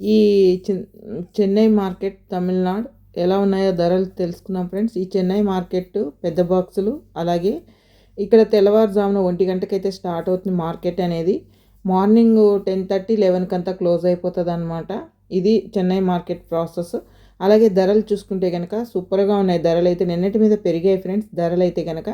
ఈ చెన్నై మార్కెట్ తమిళనాడు ఎలా ఉన్నాయో ధరలు తెలుసుకున్నాం ఫ్రెండ్స్. ఈ చెన్నై మార్కెట్ పెద్ద బాక్సులు అలాగే ఇక్కడ తెల్లవారుజామున ఒంటి గంటకైతే స్టార్ట్ అవుతుంది మార్కెట్ అనేది. మార్నింగ్ టెన్ థర్టీ లెవెన్కి అంతా క్లోజ్ అయిపోతుంది అనమాట ఇది చెన్నై మార్కెట్ ప్రాసెస్. అలాగే ధరలు చూసుకుంటే కనుక సూపర్గా ఉన్నాయి. ధరలు అయితే నిన్నటి మీద పెరిగాయి ఫ్రెండ్స్. ధరలు అయితే కనుక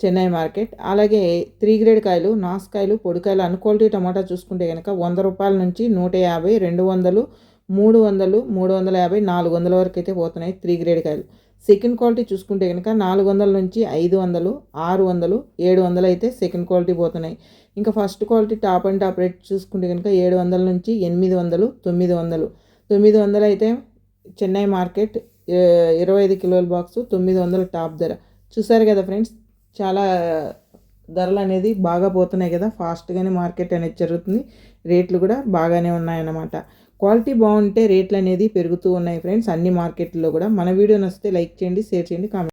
చెన్నై మార్కెట్. అలాగే త్రీ గ్రేడ్ కాయలు నాసుకాయలు పొడికాయలు అన్ క్వాలిటీ టమాటా చూసుకుంటే కనుక వంద రూపాయల నుంచి నూట యాభై రెండు వందలు మూడు వందలు మూడు వందల యాభై నాలుగు వందల వరకు అయితే పోతున్నాయి త్రీ గ్రేడ్ కాయలు. సెకండ్ క్వాలిటీ చూసుకుంటే కనుక నాలుగు వందల నుంచి ఐదు వందలు ఆరు వందలు ఏడు వందలు అయితే సెకండ్ క్వాలిటీ పోతున్నాయి. ఇంకా first quality top and top rate చూసుకుంటే కనుక ఏడు వందల నుంచి ఎనిమిది వందలు తొమ్మిది వందలు. తొమ్మిది వందలు అయితే చెన్నై మార్కెట్ ఇరవై ఐదు కిలోల బాక్సు తొమ్మిది వందలు టాప్ ధర. చూసారు కదా ఫ్రెండ్స్ చాలా ధరలు అనేది బాగా పోతున్నాయి కదా. ఫాస్ట్గానే మార్కెట్ అనేది జరుగుతుంది. రేట్లు కూడా బాగానే ఉన్నాయన్నమాట. క్వాలిటీ బాగుంటే రేట్లు అనేది పెరుగుతూ ఉన్నాయి ఫ్రెండ్స్. అన్ని మార్కెట్లో కూడా. మన వీడియో నచ్చితే లైక్ చేయండి షేర్ చేయండి కామెంట్